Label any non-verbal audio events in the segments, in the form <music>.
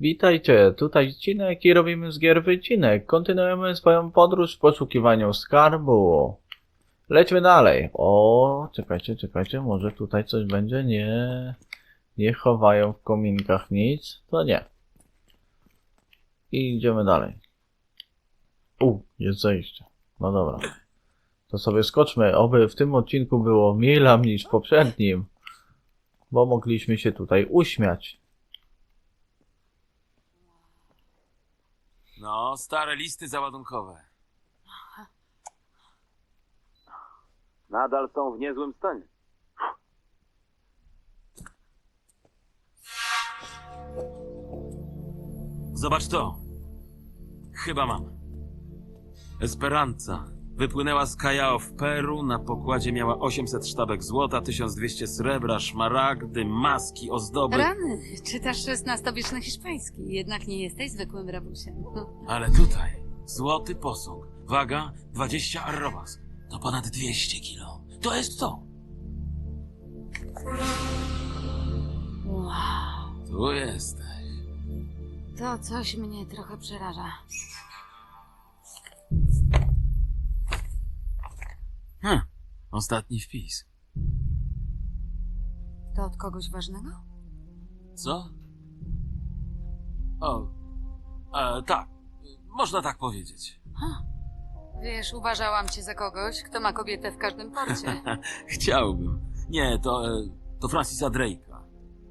Witajcie, tutaj Cinek i robimy z gier wycinek. Kontynuujemy swoją podróż w poszukiwaniu skarbu. Lećmy dalej. O, czekajcie, czekajcie, może tutaj coś będzie? Nie, nie chowają w kominkach nic. To nie. I idziemy dalej. U, jest zejście. No dobra. To sobie skoczmy. Oby w tym odcinku było mniej niż w poprzednim. Bo mogliśmy się tutaj uśmiać. No, stare listy załadunkowe. Nadal są w niezłym stanie. Zobacz to. Chyba mam. Esperanza wypłynęła z Callao w Peru. Na pokładzie miała 800 sztabek złota, 1200 srebra, szmaragdy, maski, ozdoby. Rany, czytasz XVI-wieczny hiszpański, jednak nie jesteś zwykłym rabusiem. <laughs> Ale tutaj złoty posąg. Waga 20 arrobas. To ponad 200 kilo. To jest to. Wow, Tu jesteś. to coś mnie trochę przeraża. Hm, ostatni wpis. To od kogoś ważnego? Co? O, e, tak. Można tak powiedzieć. Ha. Wiesz, uważałam cię za kogoś, kto ma kobietę w każdym porcie. <laughs> Chciałbym. Nie, to, e, to Francisa Drake'a.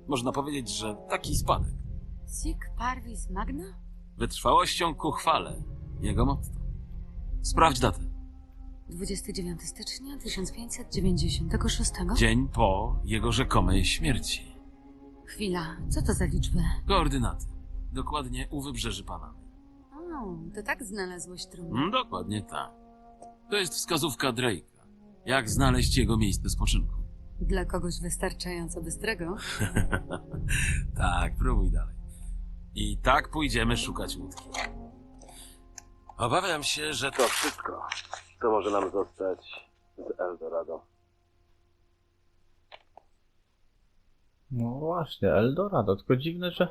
Można powiedzieć, że taki spadek. Sic parvis magna? Wytrwałością ku chwale. Jego motto. Sprawdź datę. 29 stycznia 1596. Dzień po jego rzekomej śmierci. Chwila, co to za liczby? Koordynaty. Dokładnie u wybrzeży Panamy. O, to tak znalazłeś trumnę. Mm, dokładnie tak. To jest wskazówka Drake'a. Jak znaleźć jego miejsce spoczynku. Dla kogoś wystarczająco bystrego. <laughs> tak, próbuj dalej. I tak pójdziemy szukać łódki. Obawiam się, że to wszystko, co może nam zostać z Eldorado. No właśnie, Eldorado. Tylko dziwne, że...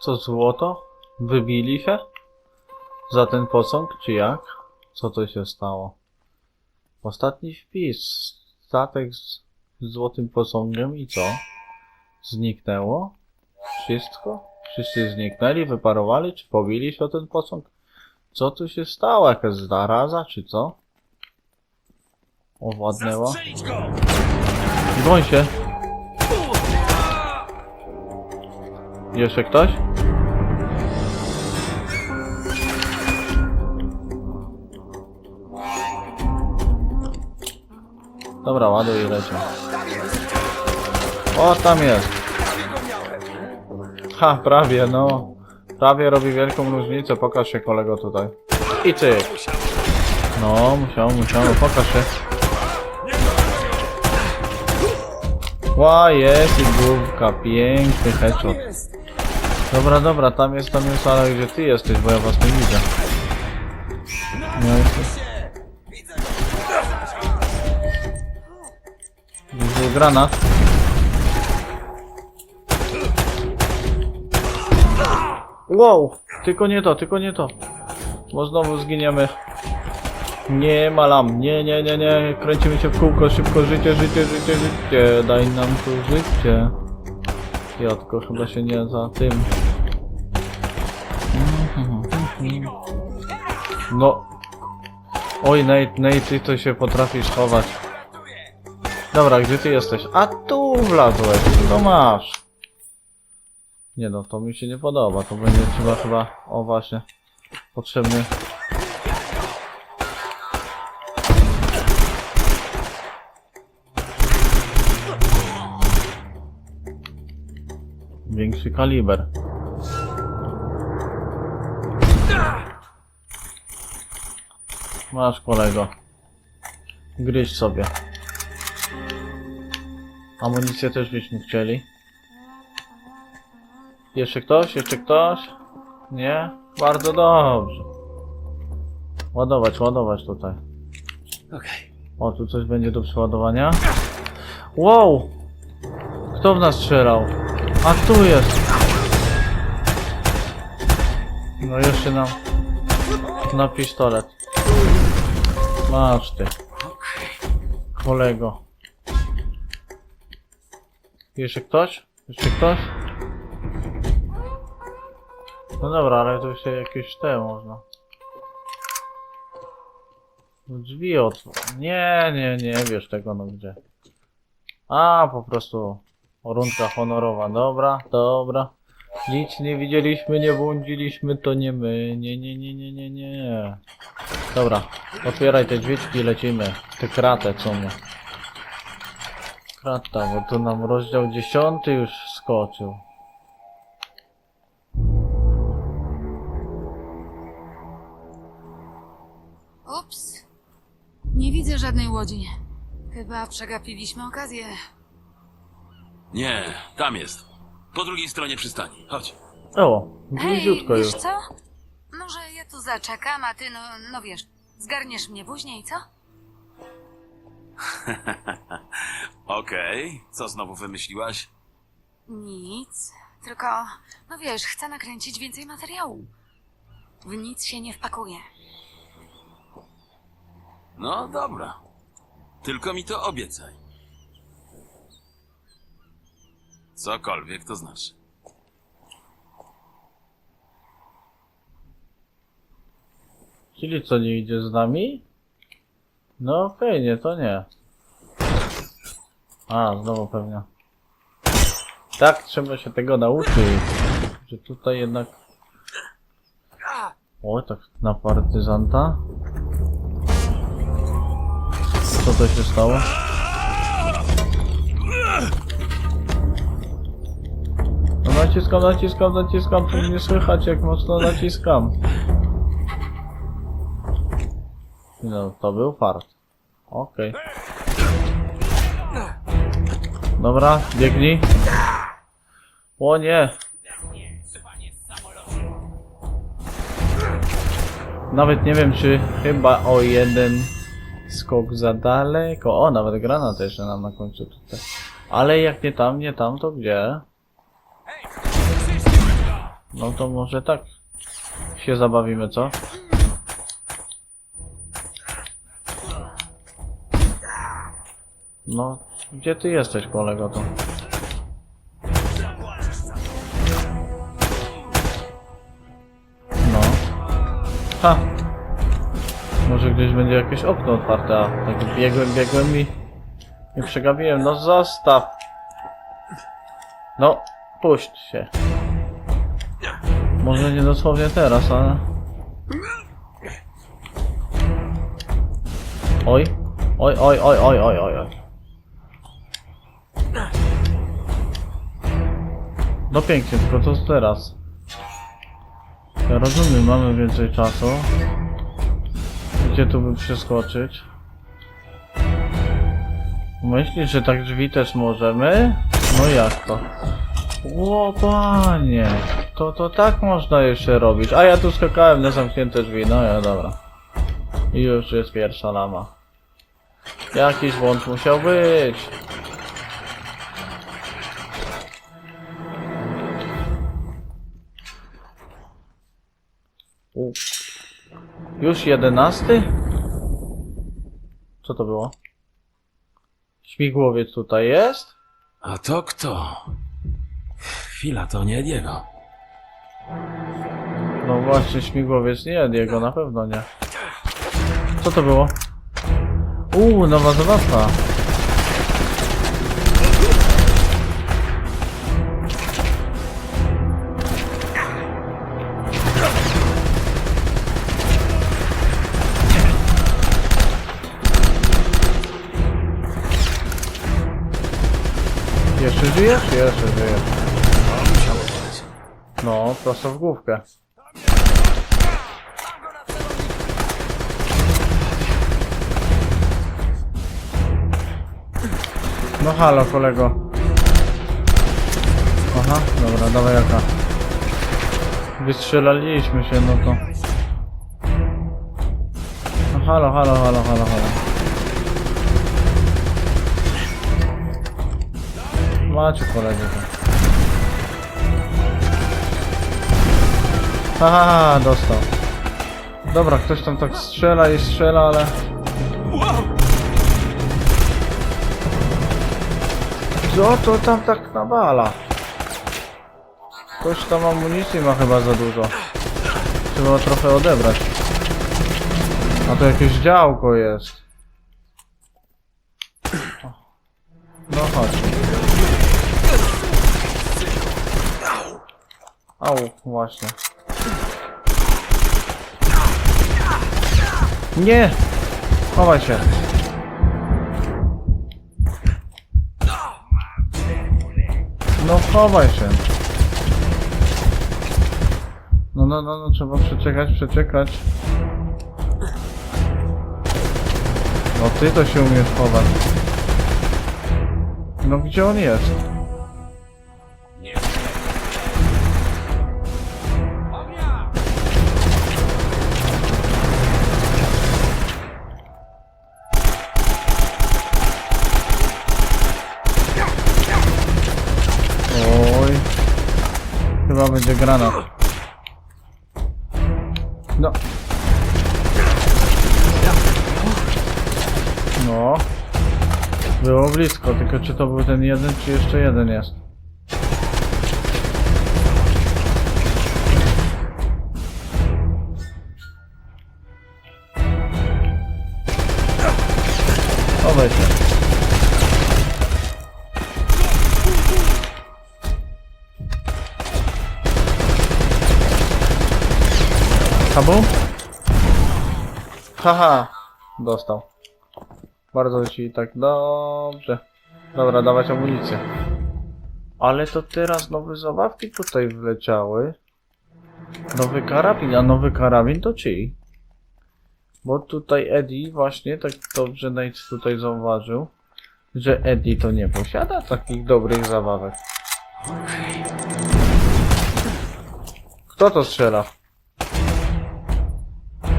Co, złoto? Wybili się? Za ten posąg, czy jak? Co to się stało? Ostatni wpis. Statek z złotym posągiem i co? Zniknęło? Wszystko? Wszyscy zniknęli, wyparowali, czy pobili się o ten posąg? Co tu się stało? Jakaś zaraza, czy co? Owładnęło? Goń się! Jeszcze ktoś? Dobra, ładuj i lecimy. O, tam jest. Ha, prawie, no. Prawie robi wielką różnicę. Pokaż się kolego tutaj. I ty. No, musiał, musiał, pokaż się. Ła, jest i główka, piękny headshot. Dobra, dobra, tam jest, tam jest, ale gdzie ty jesteś, bo ja was nie widzę. No jesteś. Granat. Wow, tylko nie to, tylko nie to. Bo znowu zginiemy. Nie malam, nie, nie, nie, nie, kręcimy się w kółko, szybko, życie, życie, życie, życie, daj nam tu życie. Ja tylko chyba się nie za tym. No. Oj, Nate, Nate, ty to się potrafisz chować. Dobra, gdzie ty jesteś? A tu wlazłeś, no masz. Nie no, to mi się nie podoba, to będzie trzeba chyba, o właśnie, potrzebny Większy kaliber. Masz kolego. Gryź sobie. Amunicję też byśmy chcieli. Jeszcze ktoś? Jeszcze ktoś? Nie? Bardzo dobrze. Ładować, ładować tutaj. Okej. O, tu coś będzie do przeładowania. Wow! Kto w nas strzelał? A tu jest! No jeszcze nam na pistolet. Masz ty. Kolego. Jeszcze ktoś? Jeszcze ktoś? No dobra, ale to jeszcze jakieś te można. No Drzwi otwórz. Nie, nie, nie wiesz tego no gdzie. A, po prostu rundka honorowa. Dobra, dobra. Nic nie widzieliśmy, nie błądziliśmy, to nie my. Nie, nie, nie, nie, nie, nie. Dobra, otwieraj te drzwiczki i lecimy. Te kratę, co mnie. Krata, bo tu nam rozdział dziesiąty już skoczył. Żadnej łodzi. Chyba przegapiliśmy okazję. Nie, tam jest. Po drugiej stronie przystani. Chodź. O, Hej, bliziutko wiesz już. co? Może ja tu zaczekam, a ty, no, no wiesz, zgarniesz mnie później, co? <laughs> Okej, co znowu wymyśliłaś? Nic. Tylko, no wiesz, chcę nakręcić więcej materiału. W nic się nie wpakuję. No dobra. Tylko mi to obiecaj. Cokolwiek to znaczy. Czyli co, nie idzie z nami? No okej, nie, to nie. A, znowu pewnie. Tak, trzeba się tego nauczyć. Że tutaj jednak... O, tak na partyzanta. Co to się stało? No naciskam, naciskam, naciskam, tu nie słychać jak mocno naciskam. No, to był fart. Okej. Dobra, biegnij. O nie. Nawet nie wiem, czy chyba o jeden skok za daleko. O, nawet granat jeszcze nam na końcu tutaj. Ale jak nie tam, nie tam, to gdzie? No to może tak się zabawimy, co? No, gdzie ty jesteś, kolego, to? No. Ha! Może gdzieś będzie jakieś okno otwarte, a tak biegłem, biegłem i nie przegapiłem. No zostaw! No, puść się. Może nie dosłownie teraz, ale... Oj, oj, oj, oj, oj, oj, oj, oj. No pięknie, tylko co teraz? Ja rozumiem, mamy więcej czasu. Gdzie tu by przeskoczyć? Myślisz, że tak drzwi też możemy? No jak to? O panie, to to tak można jeszcze robić. A ja tu skakałem na zamknięte drzwi, no ja dobra. I już jest pierwsza lama. Jakiś błąd musiał być. U. Już jedenasty? Co to było? Śmigłowiec tutaj jest? A to kto? Chwila, to nie Diego. No właśnie, śmigłowiec nie, jego na pewno nie. Co to było? Uuu, nowa zabawka. Jeszcze żyjesz? Jeszcze żyjesz. No, prosto w główkę. No halo kolego. Aha, dobra, dawaj jaka. Wystrzelaliśmy się, no to. No halo, halo, halo, halo, halo. Macie kolegę. to. Aha, dostał. Dobra, ktoś tam tak strzela i strzela, ale... Co to tam tak nawala? Ktoś tam amunicji ma chyba za dużo. Trzeba trochę odebrać. A to jakieś działko jest. No chodź. Au, właśnie. Nie! Chowaj się. No chowaj się. No, no, no, no, trzeba przeczekać, przeczekać. No ty to się umiesz chować. No gdzie on jest? Będzie granat. No. No. Było blisko, tylko czy to był ten jeden, czy jeszcze jeden jest? Kabu? Haha, dostał. Bardzo ci tak dobrze. Dobra, dawać amunicję. Ale to teraz nowe zabawki tutaj wleciały. Nowy karabin, a nowy karabin to czyj? Bo tutaj Eddie właśnie tak dobrze Nate tutaj zauważył, że Eddie to nie posiada takich dobrych zabawek. Kto to strzela?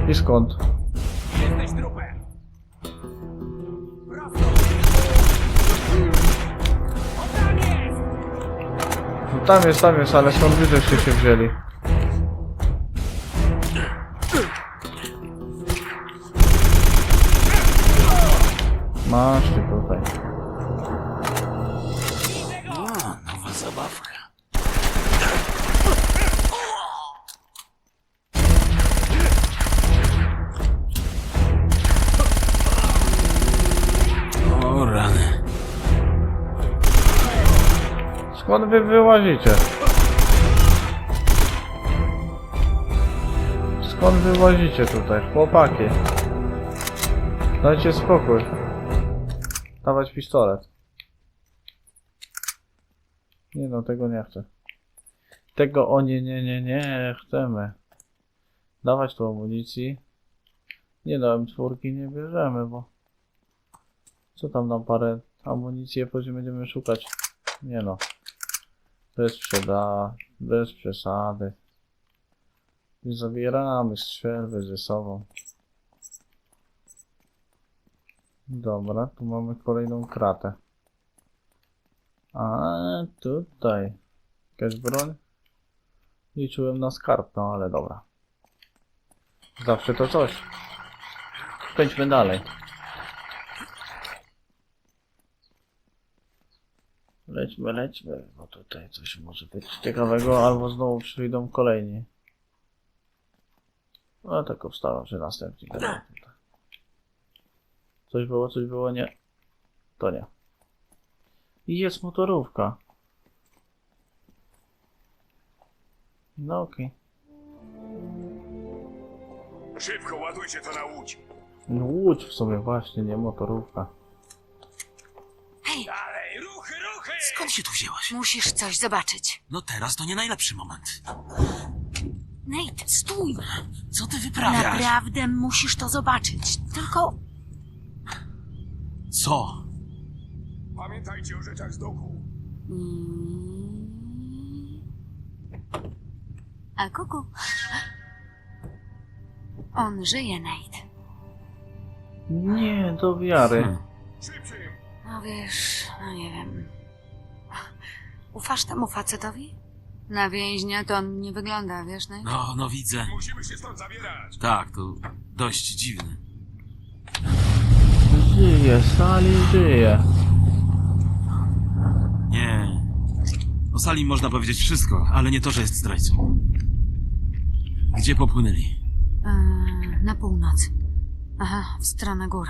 I skąd? No tam jest, tam jest, ale skąd wy żeście się wzięli? Masz ty wy wyłazicie? Skąd wyłazicie tutaj? Chłopaki. Dajcie spokój. Dawać pistolet. Nie no, tego nie chcę. Tego o nie, nie, nie, nie chcemy. Dawać tu amunicji. Nie no, M4 nie bierzemy, bo... Co tam nam parę amunicji, później będziemy szukać. Nie no. Bez przeda... bez przesady. Nie zabieramy strzelby ze sobą. Dobra, tu mamy kolejną kratę. A tutaj. Jakaś broń? Liczyłem na skarb, no ale dobra. Zawsze to coś. Pędźmy dalej. Lećmy, lećmy, bo tutaj coś może być ciekawego, albo znowu przyjdą kolejni. No tak obstawiam, że następni. Coś było, coś było, nie. To nie. I jest motorówka. No okej. Szybko ładujcie to na łódź. No łódź w sumie właśnie, nie motorówka. Hej! Skąd się tu wzięłaś? musisz coś zobaczyć. No teraz to nie najlepszy moment. Nate, stój! Co ty wyprawiasz? Naprawdę musisz to zobaczyć. Tylko Co? Pamiętajcie o rzeczach z doku. Mm. A kuku. On żyje, Nate. Nie, do wiary. Hmm. Szybciej! No wiesz, no nie wiem. Ufasz temu facetowi? Na więźnia to on nie wygląda, wiesz, Nate? No, no widzę. Musimy się stąd zabierać. Tak, to dość dziwne. Żyje, Sali żyje. Nie. O Sali można powiedzieć wszystko, ale nie to, że jest zdrajcą. Gdzie popłynęli? Eee, na północ. Aha, w stronę gór.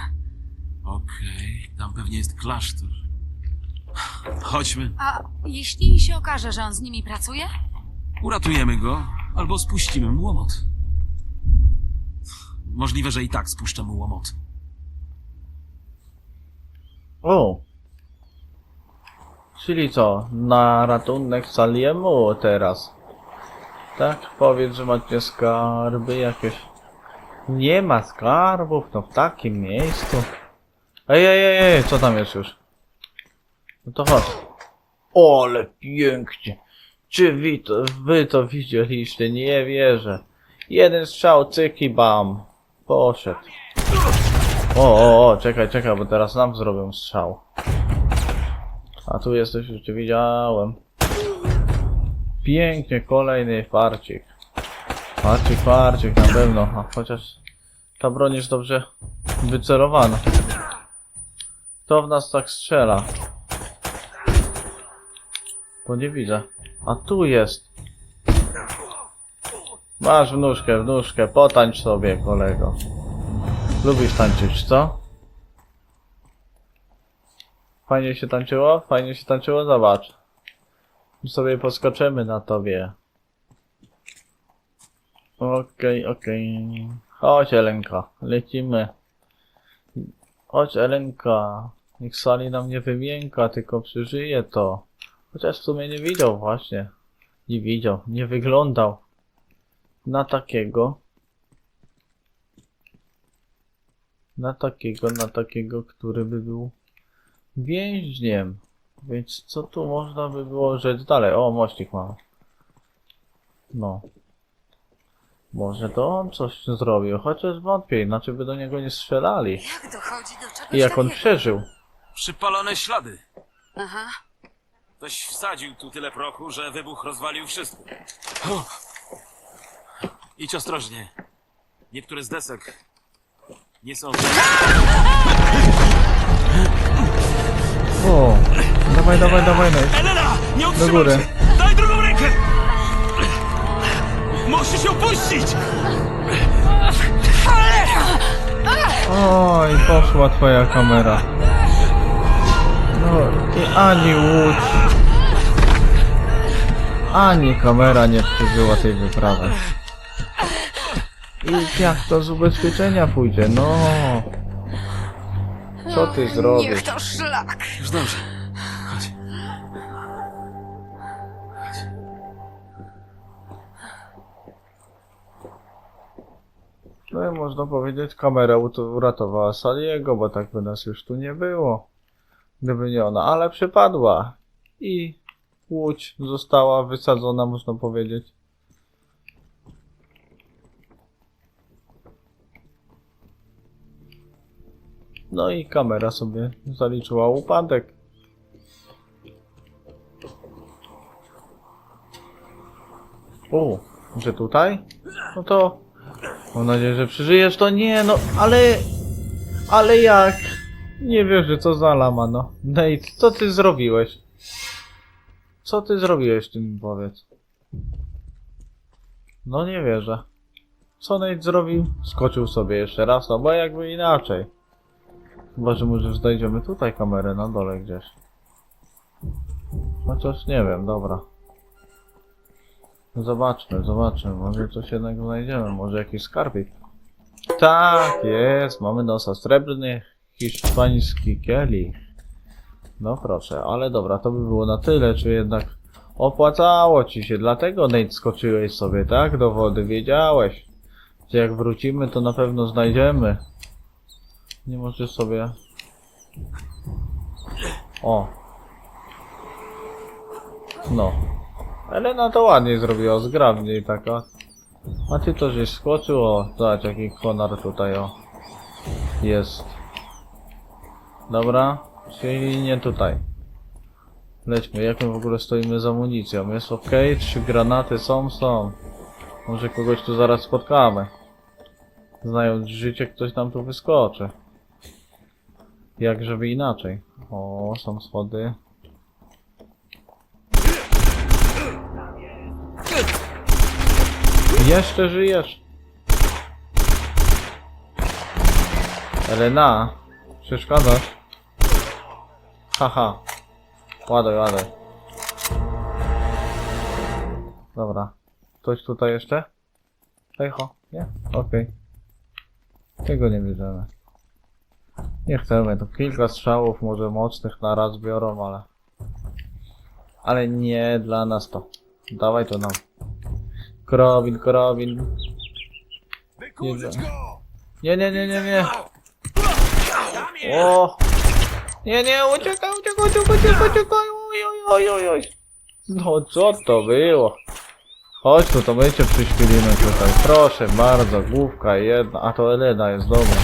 Okej, tam pewnie jest klasztor. Chodźmy, A jeśli się okaże, że on z nimi pracuje? uratujemy go, albo spuścimy mu łomot. Możliwe, że i tak spuszczę mu łomot. O! Czyli co? Na ratunek Saliemu teraz. Tak? Powiedz, że macie skarby jakieś. Nie ma skarbów, no w takim miejscu. Ej, ej, ej, ej, co tam jest już? No to chodź. O, ale pięknie. Czy wy to, wy to widzieliście? Nie wierzę. Jeden strzał, cyki, bam. Poszedł. O, o, o, czekaj, czekaj, bo teraz nam zrobią strzał. A tu jesteś, już cię widziałem. Pięknie, kolejny farcik. Farcik, farcik, na pewno. A chociaż ta broń jest dobrze wycelowana. Kto w nas tak strzela? Bo nie widzę. A tu jest. Masz wnuczkę, wnuczkę, potańcz sobie, kolego. Lubisz tańczyć, co? Fajnie się tańczyło? Fajnie się tańczyło? Zobacz. My sobie poskoczymy na tobie. Okej, okej. Chodź Elenka, lecimy. Chodź Elenka. Niech Sali nam nie wymięka, tylko przeżyje to. Chociaż w sumie nie widział właśnie. Nie widział, nie wyglądał. Na takiego. Na takiego, na takiego, który by był więźniem. Więc co tu można by było rzec dalej? O, mościk mamy. No. Może to on coś zrobił, chociaż wątpię, inaczej by do niego nie strzelali. Jak dochodzi do czegoś I jak on takiego? przeżył. Przypalone ślady. Aha. Ktoś wsadził tu tyle prochu, że wybuch rozwalił wszystko. Idź ostrożnie. Niektóre z desek nie są... O, dawaj, dawaj, dawaj, no. Elena! Nie Do otrzymaj góry. się! Daj drugą rękę! Musisz ją puścić! Oj, poszła twoja kamera. No i ani łódź, ani kamera nie przeżyła tej wyprawy. I jak to z ubezpieczenia pójdzie? No. Co ty zrobisz? Niech to szlak. Już dobrze. Chodź. No i można powiedzieć, kamera ut- uratowała Saliego, bo tak by nas już tu nie było. Gdyby nie ona, ale przypadła. I łódź została wysadzona, można powiedzieć. No i kamera sobie zaliczyła upadek. O, że tutaj? No to Mam nadzieję, że przeżyjesz to. Nie, no, ale... Ale jak? Nie wierzę, co za lama, no. Nate, co ty zrobiłeś? Co ty zrobiłeś, ty mi powiedz. No nie wierzę. Co Nate zrobił? Skoczył sobie jeszcze raz, no bo jakby inaczej. Chyba, że może znajdziemy tutaj kamerę na dole gdzieś. Chociaż nie wiem, dobra. Zobaczmy, zobaczmy, może coś jednak znajdziemy, może jakiś skarbik. Tak, jest, mamy nosa srebrny, hiszpański kielich. No proszę, ale dobra, to by było na tyle, czy jednak opłacało ci się, dlatego Nate skoczyłeś sobie, tak, do wody, wiedziałeś, że jak wrócimy, to na pewno znajdziemy. Nie możesz sobie... O. No. Elena to ładnie zrobiła, zgrabnie i taka. A ty to żeś skoczył, o, zobacz jaki konar tutaj, o. Jest. Dobra, czyli nie tutaj. Lećmy, jak my w ogóle stoimy z amunicją? Jest ok? Trzy granaty są? Są. Może kogoś tu zaraz spotkamy. Znając życie, ktoś nam tu wyskoczy. Jak żeby inaczej. O, są schody. Jeszcze żyjesz? Elena, przeszkadzasz? Haha. Ładuj, ładuj. Dobra. Ktoś tutaj jeszcze? Echo? Nie? Okej. Tego nie bierzemy. Nie chcemy, to kilka strzałów może mocnych na raz biorą, ale... Ale nie dla nas to. Dawaj to nam. Nie, go! Nie, nie, nie, nie, nie. O! Nie, nie, uciekaj, uciekaj, uciekaj, uciekaj, uciekaj, oj, oj, oj. No co to było? Chodź tu, to my cię przyśpilimy tutaj. Proszę bardzo, główka jedna. A to Elena jest, dobra.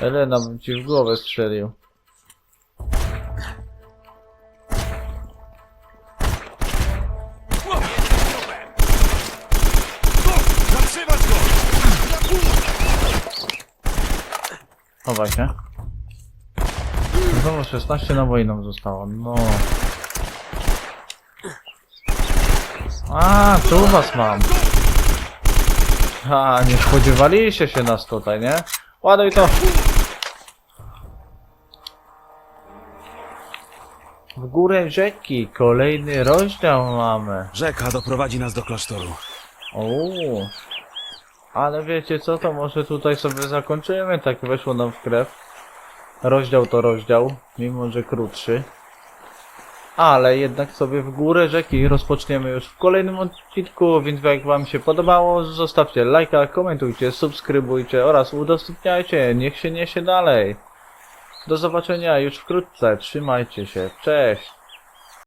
Elena bym ci w głowę strzelił. Zatrzymać go! Znowu 16 naboi nam zostało, no. A, tu was mam. A, nie spodziewaliście się nas tutaj, nie? Ładuj to. W górę rzeki, kolejny rozdział mamy. Rzeka doprowadzi nas do klasztoru. O, ale wiecie co, to może tutaj sobie zakończymy, tak weszło nam w krew. Rozdział to rozdział, mimo że krótszy. Ale jednak sobie w górę rzeki rozpoczniemy już w kolejnym odcinku, więc jak wam się podobało, zostawcie lajka, komentujcie, subskrybujcie oraz udostępniajcie, niech się niesie dalej. Do zobaczenia już wkrótce, trzymajcie się, cześć!